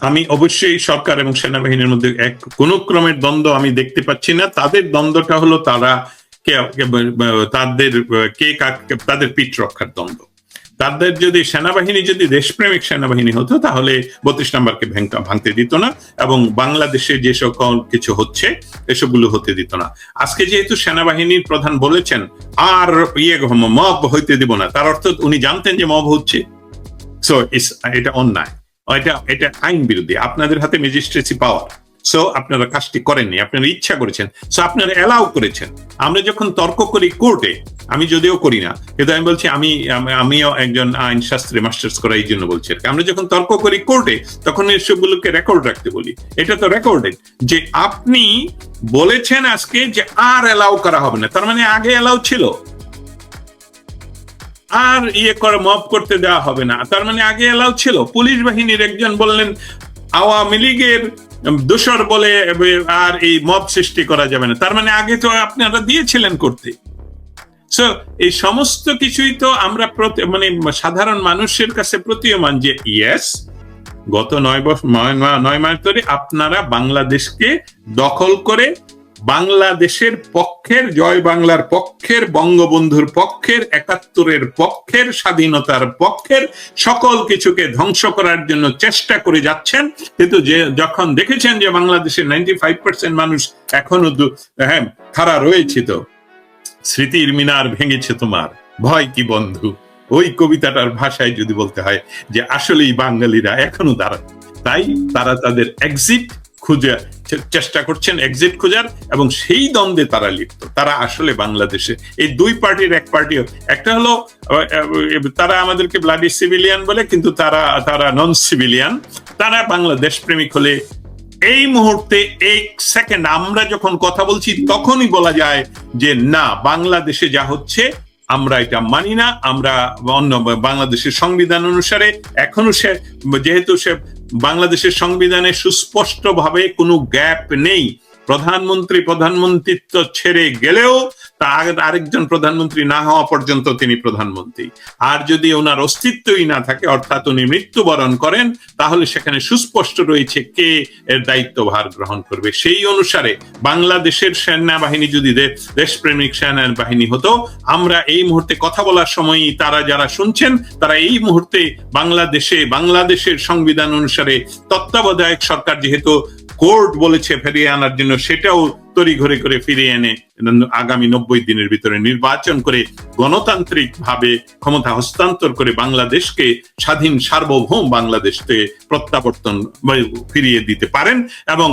আমি অবশ্যই সরকার এবং সেনাবাহিনীর মধ্যে এক, কোন ক্রমের দ্বন্দ্ব আমি দেখতে পাচ্ছি না। তাদের দ্বন্দ্বটা হলো তারা তাদের, কে তাদের পিঠ রক্ষার দ্বন্দ্ব। তাদের যদি সেনাবাহিনী, যদি দেশপ্রেমিক সেনাবাহিনী হতো, তাহলে বত্রিশ নম্বরকে ভাঙতে দিত না এবং বাংলাদেশে যে সকল কিছু হচ্ছে, এসবগুলো হতে দিত না। আজকে যেহেতু সেনাবাহিনীর প্রধান বলেছেন, আর ইয়ে মব হইতে দিব না। তার অর্থ উনি জানতেন যে মব হচ্ছে। সো এটা অন্যায়। এটা এটা আইন বিরোধী। আপনাদের হাতে ম্যাজিস্ট্রেসি পাওয়ার সো আপনারা কাজটি করেননি, আপনারা ইচ্ছা করেছেন। সো আপনারা এলাও করেছেন। আমরা যখন তর্ক করি কোর্টে, আমি যদিও করি না, কিন্তু আমি বলছি, আমি, আমি- আমিও একজন আইন শাস্ত্রে মাস্টার্স করা, এই জন্য বলছি। আমরা যখন তর্ক করি কোর্টে, তখন এসবগুলোকে রেকর্ড রাখতে বলি। এটা তো রেকর্ডেড যে আপনি বলেছেন আজকে যে আর অ্যালাউ করা হবে না। তার মানে আগে এলাও ছিল। আর ইয়ে করে মব করতে দেওয়া হবে না। তার মানে আগে এলাও ছিল। পুলিশ বাহিনীর একজন বললেন, আওয়ামী লীগের দোষর বলে আর এই মব সৃষ্টি করা যাবে না। তার মানে আগে তো আপনারা দিয়েছিলেন করতে। সো এই সমস্ত কিছুই তো আমরা মানে সাধারণ মানুষের কাছে প্রতীয়মান যে ইয়েস গত নয় বছর নয় মাস ধরে আপনারা বাংলাদেশকে দখল করে বাংলাদেশের পক্ষের, জয় বাংলার পক্ষের, বঙ্গবন্ধুর পক্ষের, একাত্তরের পক্ষের, স্বাধীনতার পক্ষের সকল কিছুকে ধ্বংস করার জন্য চেষ্টা করে যাচ্ছেন। কিন্তু যে, যখন দেখেছেন যে বাংলাদেশের নাইনটি ফাইভ পার্সেন্ট মানুষ এখনও হ্যাঁ খাড়া রয়েছে তো, স্মৃতির মিনার ভেঙেছে তোমার। ভয় কি বন্ধু? ওই কবিতাটার ভাষায় যদি বলতে হয় যে আসলেই বাঙালিরা এখনও দাঁড়ায়। তাই তারা তাদের এক্সিট খুঁজে চেষ্টা করছেন এক্সিট খোঁজার এবং সেই দ্বন্দ্বে তারা লিপ্ত। তারা আসলে বাংলাদেশে। এই দুই পার্টির এক পার্টি একটা হলো তারা আমাদেরকে ব্লাডি সিভিলিয়ান বলে, কিন্তু তারা তারা নন সিভিলিয়ান তারা বাংলাদেশ প্রেমিক হলে এই মুহূর্তে এক সেকেন্ড আমরা যখন কথা বলছি, তখনই বলা যায় যে, না, বাংলাদেশে যা হচ্ছে, আমরা এটা মানি না। আমরা অন্য, বাংলাদেশের সংবিধান অনুসারে এখনও সে, যেহেতু সে বাংলাদেশের সংবিধানে সুস্পষ্টভাবে কোনো গ্যাপ নেই। প্রধানমন্ত্রী প্রধানমন্ত্রিত্ব ছেড়ে গেলেও তার আরেকজন প্রধানমন্ত্রী না হওয়া পর্যন্ত তিনি প্রধানমন্ত্রী। আর যদি ওনার অস্তিত্বই না থাকে, অর্থাৎ উনি মৃত্যুবরণ করেন, তাহলে সেখানে সুস্পষ্ট রয়েছে কে এর দায়িত্বভার গ্রহণ করবে। সেই অনুসারে বাংলাদেশের সেনাবাহিনী যদি দেশপ্রেমিক সেনাবাহিনী হতো, আমরা এই মুহূর্তে কথা বলার সময়ই তারা যারা শুনছেন, তারা এই মুহূর্তে বাংলাদেশে, বাংলাদেশের সংবিধান অনুসারে তত্ত্বাবধায়ক সরকার যেহেতু কোর্ট বলেছে ফিরিয়ে আনার জন্য, সেটাও তড়িঘড়ি করে ফিরিয়ে এনে আগামী নব্বই দিনের ভিতরে নির্বাচন করে গণতান্ত্রিক ভাবে ক্ষমতা হস্তান্তর করে বাংলাদেশকে স্বাধীন সার্বভৌম বাংলাদেশকে প্রত্যাবর্তন ফিরিয়ে দিতে পারেন এবং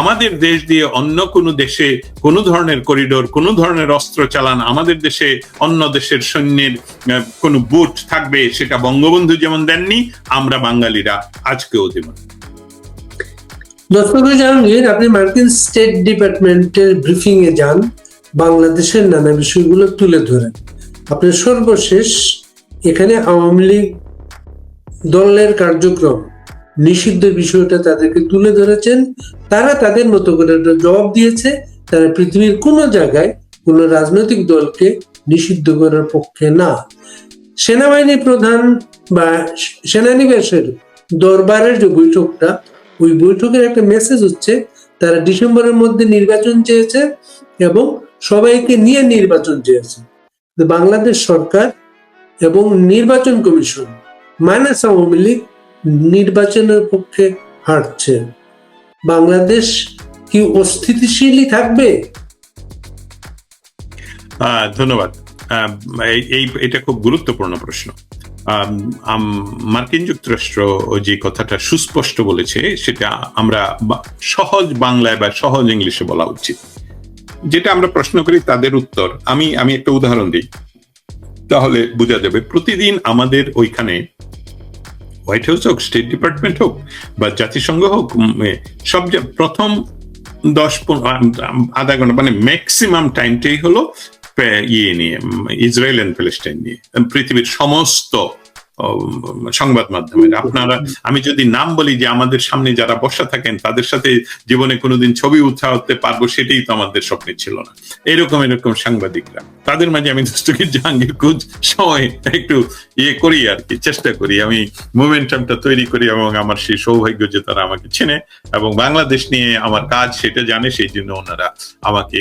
আমাদের দেশ দিয়ে অন্য কোনো দেশে কোনো ধরনের করিডোর, কোনো ধরনের অস্ত্র চালান, আমাদের দেশে অন্য দেশের সৈন্যের কোনো বুট থাকবে, সেটা বঙ্গবন্ধু যেমন দেননি, আমরা বাঙালিরা আজকেও দেব ডক্টর জাহাঙ্গীর, আপনি মার্কিন স্টেট ডিপার্টমেন্টের ব্রিফিং এ যান, বাংলাদেশের নানা বিষয়গুলো তুলে ধরেন। আপনি সর্বশেষ, এখানে আওয়ামী লীগ দলের কার্যক্রম, নিষিদ্ধ বিষয়টা তাদেরকে তুলে ধরেছেন। তারা তাদের মতো করে জবাব দিয়েছে, তারা পৃথিবীর কোনো জায়গায় কোনো রাজনৈতিক দলকে নিষিদ্ধ করার পক্ষে না। সেনাবাহিনী প্রধান বা সেনানিবাসের দরবারের যে বৈঠকটা ওই বৈঠকের একটা মেসেজ হচ্ছে, তারা ডিসেম্বরের মধ্যে নির্বাচন চেয়েছে এবং সবাইকে নিয়ে নির্বাচন চেয়েছে। বাংলাদেশ সরকার এবং নির্বাচন কমিশন মাইনাস আওয়ামী লীগ নির্বাচনের পক্ষে হাঁটছে বাংলাদেশ কি অস্থিতিশীলই থাকবে? ধন্যবাদ। এই- এটা খুব গুরুত্বপূর্ণ প্রশ্ন। মার্কিন যুক্তরাষ্ট্র যে কথাটা সুস্পষ্ট বলেছে, সেটা আমরা সহজ বাংলায় বা সহজ ইংলিশে বলা উচিত। যেটা আমরা প্রশ্ন করি, তাদের উত্তর। আমি আমি একটা উদাহরণ দিই। তাহলে বোঝা যাবে, প্রতিদিন আমাদের ওইখানে হোয়াইট হাউস হোক স্টেট ডিপার্টমেন্ট হোক, বা জাতিসংঘ হোক সব প্রথম দশ আধা ঘণ্টা মানে ম্যাক্সিমাম টাইমটাই হলো ইয়ে নিয়ে ইসরায়েল এন্ড প্যালেস্টাইন নিয়ে পৃথিবীর সমস্ত সংবাদ মাধ্যমে আপনারা, আমি যদি নাম বলি যে আমাদের সামনে যারা বসা থাকেন, তাদের সাথে জীবনে কোনোদিন ছবি উঠা হতে পারব, সেটাই তো আমাদের স্বপ্নে ছিল না। এরকম এরকম সাংবাদিকরা। তাদের মাঝে আমি দস্তগীর জাহাঙ্গীর কুজ সময় একটু ইয়ে করি আর কি, চেষ্টা করি। আমি মোমেন্টামটা তৈরি করি এবং আমার সেই সৌভাগ্য যে তারা আমাকে চেনে এবং বাংলাদেশ নিয়ে আমার কাজ সেটা জানে, সেই জন্য ওনারা আমাকে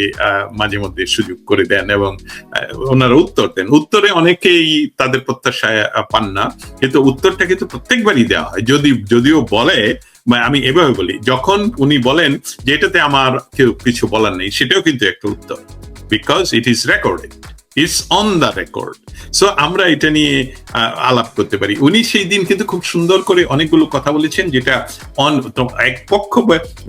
মাঝে মধ্যে সুযোগ করে দেন এবং ওনারা উত্তর দেন। উত্তরে অনেকেই তাদের প্রত্যাশায় পান না। কিন্তু উত্তরটা কিন্তু প্রত্যেকবারই দেওয়া হয়। যদি, যদিও বলে আমি এভাবে বলি, যখন উনি বলেন যে এটাতে আমার কেউ কিছু বলার নেই, সেটাও কিন্তু একটা উত্তর। Because it is recorded it's on the record so আমরা এটা নিয়ে আলাপ করতে পারি। উনি সেই দিন কিন্তু খুব সুন্দর করে অনেকগুলো কথা বলেছেন, যেটা অন এক পক্ষ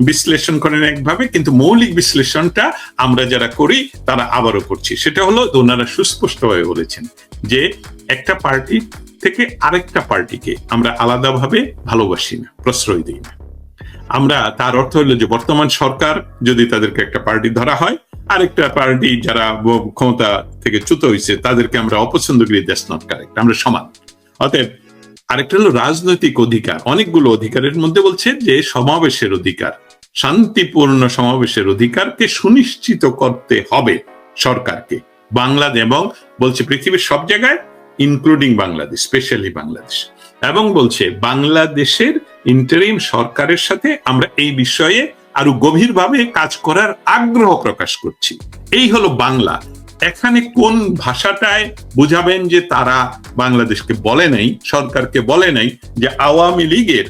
বিশ্লেষণ করেন একভাবে, কিন্তু মৌলিক বিশ্লেষণটা আমরা যারা করি, তারা আবারও করছি। সেটা হলো, ওনারা সুস্পষ্টভাবে বলেছেন যে, একটা পার্টি থেকে আরেকটা পার্টিকে আমরা আলাদাভাবে ভালোবাসি না, প্রশ্রয় দিই না। আমরা তার অর্থ হলো যে বর্তমান সরকার যদি তাদেরকে একটা পার্টি ধরা হয়, আরেকটা পার্টি যারা ক্ষমতা থেকে চ্যুত হয়েছে তাদেরকে আমরা অপছন্দ করি দ্যাটস নট কারেক্ট আমরা সমান। অতএব আরেকটা হলো রাজনৈতিক অধিকার। অনেকগুলো অধিকারের মধ্যে বলছে যে সমাবেশের অধিকার, শান্তিপূর্ণ সমাবেশের অধিকারকে সুনিশ্চিত করতে হবে সরকারকে। বাংলাদেশ এবং বলছে পৃথিবীর সব জায়গায় ইনক্লুডিং বাংলাদেশ স্পেশালি বাংলাদেশ। এবং বলছে বাংলাদেশের ইন্টারিম সরকারের সাথে আমরা এই বিষয়ে আরও গভীরভাবে কাজ করার আগ্রহ প্রকাশ করছি। এই হলো বাংলা। এখানে কোন ভাষাটায় বুঝাবেন যে তারা বাংলাদেশকে বলে নাই, সরকারকে বলে নাই যে আওয়ামী লীগের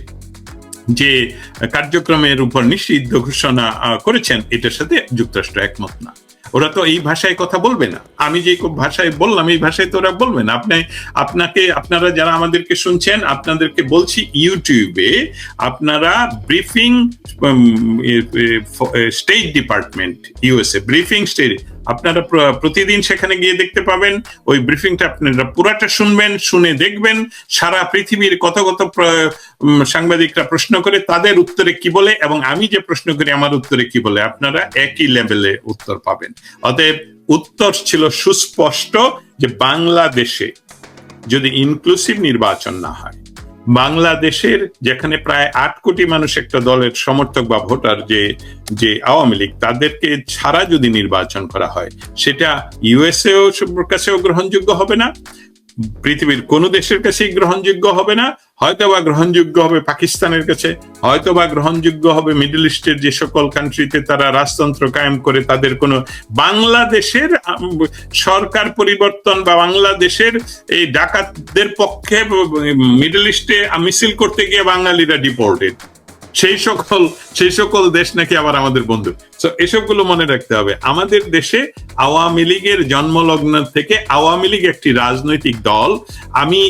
যে কার্যক্রমের উপর নিষিদ্ধ ঘোষণা করেছেন, এটার সাথে যুক্তরাষ্ট্র একমত না। ওরা তো এই ভাষায় কথা বলবে না। আমি যে ভাষায় বললাম, এই ভাষায় তো ওরা বলবে না। আপনি, আপনাকে, আপনারা যারা আমাদেরকে শুনছেন, আপনাদেরকে বলছি ইউটিউবে আপনারা briefing state department, USA, briefing state আপনারা প্রতিদিন সেখানে গিয়ে দেখতে পাবেন। ওই ব্রিফিংটা আপনারা পুরাটা শুনবেন, শুনে দেখবেন। সারা পৃথিবীর কত কত সাংবাদিকরা প্রশ্ন করে, তাদের উত্তরে কি বলে এবং আমি যে প্রশ্ন করি, আমার উত্তরে কি বলে, আপনারা একই লেভেলে উত্তর পাবেন। অতএব উত্তর ছিল সুস্পষ্ট যে বাংলাদেশে যদি ইনক্লুসিভ নির্বাচন না হয়। বাংলাদেশের যেখানে প্রায় আট কোটি মানুষ একটা দলের সমর্থক বা ভোটার যে যে আওয়ামী লীগ, তাদেরকে ছাড়া যদি নির্বাচন করা হয়, সেটা ইউএসএও কাছেও গ্রহণযোগ্য হবে না। পৃথিবীর কোন দেশের কাছেই গ্রহণযোগ্য হবে না হয়তো বা গ্রহণযোগ্য হবে পাকিস্তানের কাছে হয়তো বা গ্রহণযোগ্য হবে মিডল ইস্টের যে সকল কান্ট্রিতে তারা রাজতন্ত্র কায়েম করে তাদের কোনো বাংলাদেশের সরকার পরিবর্তন বা বাংলাদেশের এই ডাকাতদের পক্ষে মিডল ইস্টে মিছিল করতে গিয়ে বাঙালিরা ডিপোর্টেড সেই সকল সেই সকল দেশ নাকি আবার আমাদের বন্ধু। তো এসবগুলো মনে রাখতে হবে। আমাদের দেশে আওয়ামী লীগের জন্মলগ্ন থেকে আওয়ামী লীগ একটি রাজনৈতিক দল। আমি,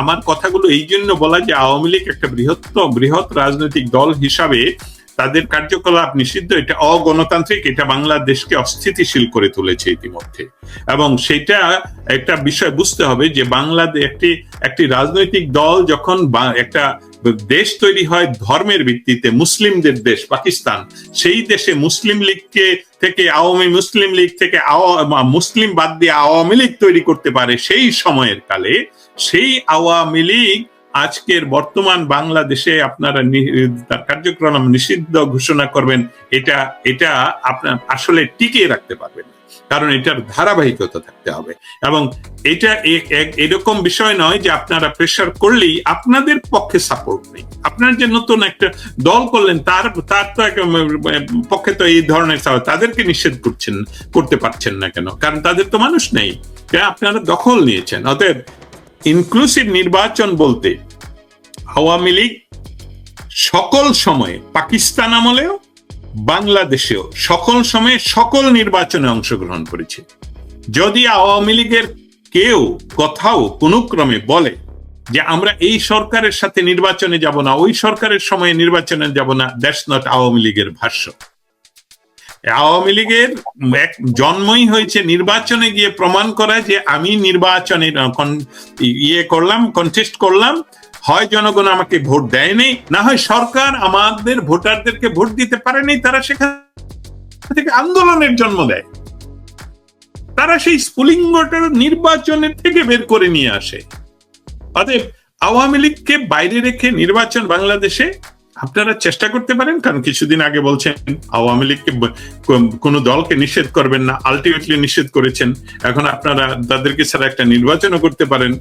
আমার কথাগুলো এই জন্য বলা যে আওয়ামী লীগ একটা বৃহত্তম, বৃহৎ রাজনৈতিক দল হিসাবে তাদের কার্যকলাপ নিষিদ্ধ। এটা অগণতান্ত্রিক। এটা বাংলাদেশকে অস্থিতিশীল করে তুলেছে ইতিমধ্যে। এবং সেটা একটা বিষয় বুঝতে হবে যে বাংলাদেশ একটি একটি রাজনৈতিক দল যখন একটা দেশ তৈরি হয় ধর্মের ভিত্তিতে, মুসলিমদের দেশ, পাকিস্তান, সেই দেশে মুসলিম লীগকে থেকে আওয়ামী মুসলিম লীগ থেকে মুসলিম বাদ দিয়ে আওয়ামী লীগ তৈরি করতে পারে সেই সময়ের কালে, সেই আওয়ামী লীগ আজকের বর্তমান বাংলাদেশে আপনারা তার কার্যক্রম নিষিদ্ধ ঘোষণা করবেন, এটা এটা আপনার আসলে টিকিয়ে রাখতে পারবেন। কারণ এটার ধারাবাহিকতা থাকতে হবে। এবং এটা এরকম বিষয় নয় যে আপনারা প্রেশার করলেই আপনাদের পক্ষে সাপোর্ট নেই। আপনার যে নতুন একটা দল করলেন, তার তার তো পক্ষে তো এই ধরনের তাদেরকে নিষেধ করছেন, করতে পারছেন না কেন? কারণ তাদের তো মানুষ নেই। আপনারা দখল নিয়েছেন। অতএব ইনক্লুসিভ নির্বাচন বলতে আওয়ামী লীগ সকল সময়ে পাকিস্তান আমলেও বাংলাদেশেও সকল সময়ে সকল নির্বাচনে অংশগ্রহণ করেছে। যদি আওয়ামী লীগের কেউ কোথাও কোনো ক্রমে বলে যে, আমরা এই সরকারের সাথে নির্বাচনে যাব না, ওই সরকারের সময়ে নির্বাচনে যাব না দ্যাটস নট আওয়ামী লীগের ভাষ্য। আওয়ামী লীগের এক জন্মই হয়েছে নির্বাচনে গিয়ে প্রমাণ করা যে, আমি নির্বাচনে ইয়ে করলাম কন্টেস্ট করলাম হয় জনগণ আমাকে ভোট দেয়নি? না হয় সরকার আমাদের ভোটারদেরকে ভোট দিতে পারেনি, তারা সেখান থেকে আন্দোলনের জন্ম দেয়। তারা সেই স্ফুলিঙ্গটা নির্বাচনের থেকে বের করে নিয়ে আসে। অতএব আওয়ামী লীগকে বাইরে রেখে নির্বাচন বাংলাদেশে আপনারা চেষ্টা করতে পারেন, কারণ কিছুদিন আগে বলছেন আওয়ামী লীগকে কোন- কোনো দলকে নিষেধ করবেন না আলটিমেটলি নিষেধ করেছেন। এখন আপনারা তাদেরকে ছাড়া একটা নির্বাচনও করতে পারেন।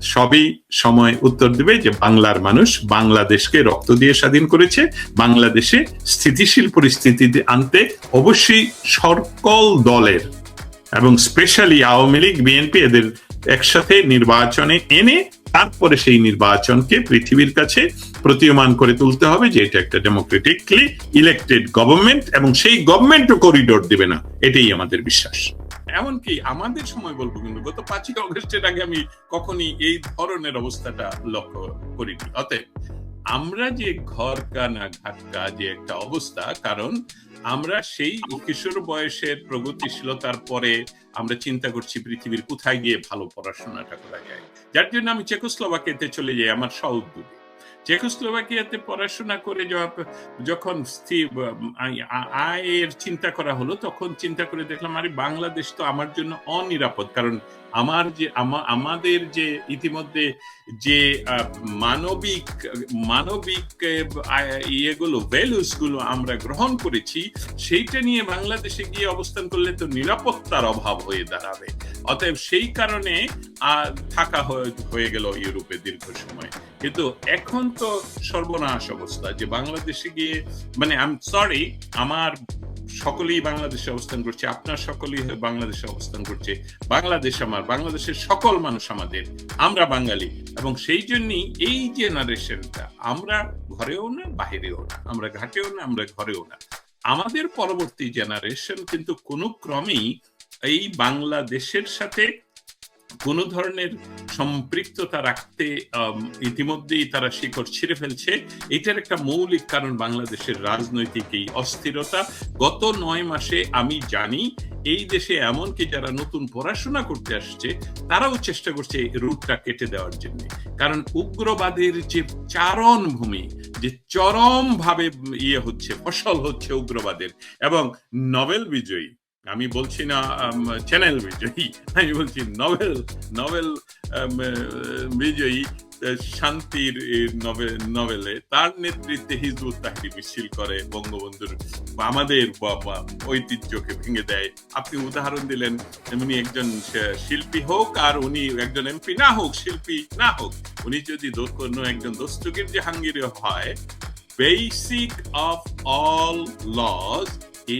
সবই সময় উত্তর দিবে যে বাংলার মানুষ বাংলাদেশকে রক্ত দিয়ে স্বাধীন করেছে, বাংলাদেশে স্থিতিশীল পরিস্থিতিতে আনতে অবশ্যই সকল দলের এবং স্পেশালি আওয়ামী লীগ বিএনপি এদের একসাথে নির্বাচনে এনে তারপরে সেই নির্বাচনকে পৃথিবীর কাছে প্রতীয়মান করে তুলতে হবে যে এটা একটা ডেমোক্রেটিকলি ইলেক্টেড গভর্নমেন্ট এবং সেই গভর্নমেন্টও করিডোর দিবে না। এটাই আমাদের বিশ্বাস। এমনকি আমাদের সময় বলব কিন্তু গত পাঁচই অগস্টের আগে আমি কখনই এই ধরনের অবস্থাটা লক্ষ্য করিনি। অতএব আমরা যে ঘর কানা ঘাটকা যে একটা অবস্থা, কারণ আমরা সেই কিশোর বয়সের প্রগতিশীলতার পরে আমরা চিন্তা করছি পৃথিবীর কোথায় গিয়ে ভালো পড়াশোনাটা করা যায়। যার জন্য আমি চেকোস্লোভাকিয়াতে চলে যাই, আমার সহ উদ্যোগে চেকোস্লোভাকিয়াতে পড়াশোনা করে যখন আয়ের চিন্তা করা হলো, তখন চিন্তা করে দেখলাম, আরে, বাংলাদেশ তো আমার জন্য অনিরাপদ। কারণ আমার যে আমাদের যে, ইতিমধ্যে যে মানবিক মানবিক ইয়েগুলো ভ্যালুসগুলো আমরা গ্রহণ করেছি, সেইটা নিয়ে বাংলাদেশে গিয়ে অবস্থান করলে তো নিরাপত্তার অভাব হয়ে দাঁড়াবে। অতএব সেই কারণে থাকা হয়ে গেল ইউরোপে দীর্ঘ সময়। কিন্তু এখন তো সর্বনাশ অবস্থা যে বাংলাদেশে গিয়ে মানে আই এম সরি আমার সকলেই বাংলাদেশে অবস্থান করছে, আপনার সকলেই বাংলাদেশে অবস্থান করছে। বাংলাদেশ আমার, বাংলাদেশের সকল মানুষ আমাদের, আমরা বাঙালি। এবং সেই জন্যই এই জেনারেশনটা আমরা ঘরেও না, বাহিরেও না, আমরা ঘাটেও না, আমরা ঘরেও না। আমাদের পরবর্তী জেনারেশন কিন্তু কোনো ক্রমেই এই বাংলাদেশের সাথে কোনো ধরনের সম্পৃক্ততা রাখতে ইতিমধ্যেই তারা শিকড় ছিঁড়ে ফেলছে। এটার একটা মৌলিক কারণ বাংলাদেশের রাজনৈতিক এই অস্থিরতা। গত নয় মাসে আমি জানি এই দেশে এমনকি যারা নতুন পড়াশোনা করতে আসছে, তারাও চেষ্টা করছে রুটটা কেটে দেওয়ার জন্য। কারণ উগ্রবাদের যে চারণ ভূমি, যে চরম ভাবে ইয়ে হচ্ছে, ফসল হচ্ছে উগ্রবাদের। এবং নোবেল বিজয়ী আমি বলছি না চ্যানেল বিজয়ী আমি বলছি আম, আহ, বিজয়ী শান্তির নোবেলে তার নেতৃত্বে হিজবুত তাহরি মিছিল করে বঙ্গবন্ধুর আমাদের ঐতিহ্যকে ভেঙে দেয়। আপনি উদাহরণ দিলেন উনি একজন শিল্পী হোক আর উনি একজন এমপি না হোক শিল্পী না হোক উনি যদি কোনো একজন দস্তগির জাহাঙ্গীর হয় basic of all laws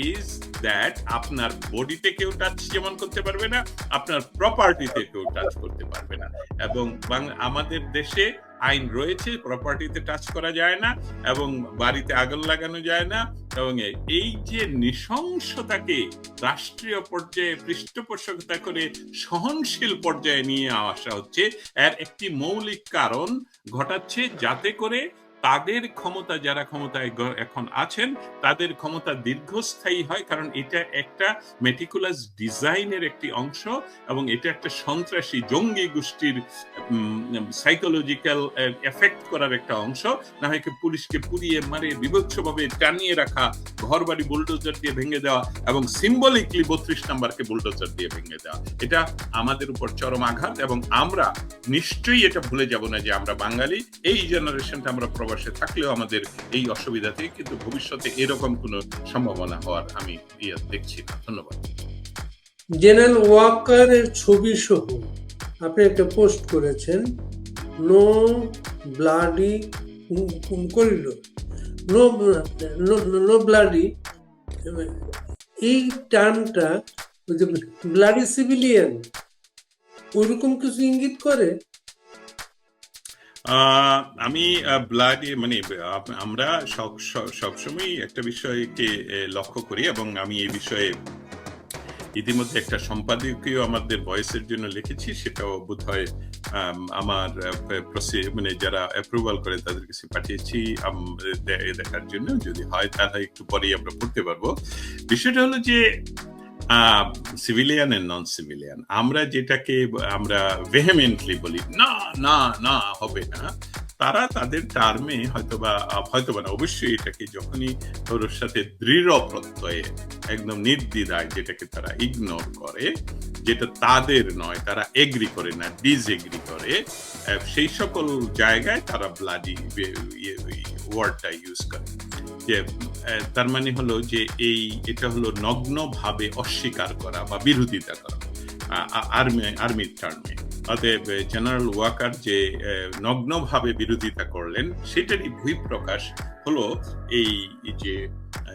is that আপনার বডিতে কেউ টাচ যেমন করতে পারবে না, আপনার প্রপার্টিতে কেউ টাচ করতে পারবে না। এবং আমাদের দেশে আইন রয়েছে প্রপার্টিতে টাচ করা যায় না, এবং বাড়িতে আগুন লাগানো যায় না, এবং এই যে নৃশংসতাকে রাষ্ট্রীয় পর্যায়ে পৃষ্ঠপোষকতা করে সহনশীল পর্যায়ে নিয়ে আসা হচ্ছে, এর একটি মৌলিক কারণ ঘটাচ্ছে যাতে করে তাদের ক্ষমতা যারা ক্ষমতায় এখন আছেন, তাদের ক্ষমতা দীর্ঘস্থায়ী হয় কারণ এটা একটা মেটিকুলাস ডিজাইনের একটি অংশ এবং এটা একটা সন্ত্রাসী জঙ্গি গোষ্ঠীর সাইকোলজিক্যাল এফেক্ট করার একটা অংশ। না হয় পুলিশকে পুড়িয়ে, মারে, বিভৎসভাবে টানিয়ে রাখা ঘর বাড়ি বুলডোজার দিয়ে ভেঙে দেওয়া এবং সিম্বলিকলি বত্রিশ নাম্বারকে বুলডোজার দিয়ে ভেঙে দেওয়া। এটা আমাদের উপর চরম আঘাত এবং আমরা নিশ্চয়ই এটা ভুলে যাব না যে আমরা বাঙালি। এই জেনারেশনটা আমরা প্রবাসে থাকলেও আমাদের এই অসুবিধা থেকে কিন্তু ভবিষ্যতে এরকম কোনো সম্ভাবনা হওয়ার আমি ইয়ে দেখছি না। ধন্যবাদ। জেনারেল ওয়াকারের ছবি সহ আপনি একটা পোস্ট করেছেন, no bloody corridor no no bloody. এই টার্মটা ব্লাডি সিভিলিয়ান, ওইরকম কিছু ইঙ্গিত করে? আমি ব্লাড মানে আমরা সব- সব- সবসময় একটা বিষয়কে লক্ষ্য করি এবং আমি এই বিষয়ে ইতিমধ্যে একটা সম্পাদকীয় আমাদের ভয়েসের জন্য লিখেছি। সেটাও বোধ হয় আমার মানে যারা অ্যাপ্রুভাল করে তাদের কাছে পাঠিয়েছি দেখার জন্য। যদি হয় তাহলে একটু পরেই আমরা পড়তে পারব। বিষয়টা হলো যে সিভিলিয়ান এন্ড নন সিভিলিয়ান আমরা যেটাকে আমরা ভেহেমেন্টলি বলি না না না হবে না। তারা তাদের টার্মে হয়তোবা হয়তোবা না, অবশ্যই এটাকে যখনই ওর সাথে দৃঢ় প্রত্যয়ে, একদম নির্দ্বিধায় যেটাকে তারা ইগনোর করে, যেটা তাদের নয়, তারা এগ্রি করে না ডিসএগ্রি করে সেই সকল জায়গায় তারা ব্লাডি ওয়ার্ডটা ইউজ করে। যে তার মানে হলো যে এই, এটা হলো নগ্নভাবে অস্বীকার করা বা বিরোধিতা করা আর্মি, আর্মির টার্মে অতএব জেনারেল ওয়াকার যে নগ্নভাবে বিরোধিতা করলেন, সেটারই বহিঃপ্রকাশ হলো এই যে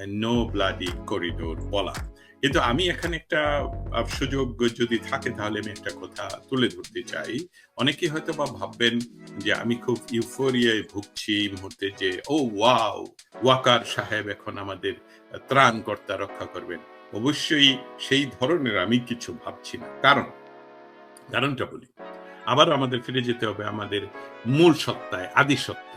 নো ব্লাডি করিডোর বলা। কিন্তু আমি এখানে একটা সুযোগ যদি থাকে, তাহলে আমি একটা কথা তুলে ধরতে চাই। অনেকে হয়তো বা ভাববেন যে, আমি খুব ইউফোরিয়ায় ভুগছি এই মুহূর্তে যে, ও ওয়াও, ওয়াকার সাহেব এখন আমাদের ত্রাণকর্তা রক্ষা করবেন। অবশ্যই সেই ধরনের আমি কিছু ভাবছি না। কারণ কারণটা বলি। আবার আমাদের ফিরে যেতে হবে আমাদের মূল সত্তায় আদি সত্তায়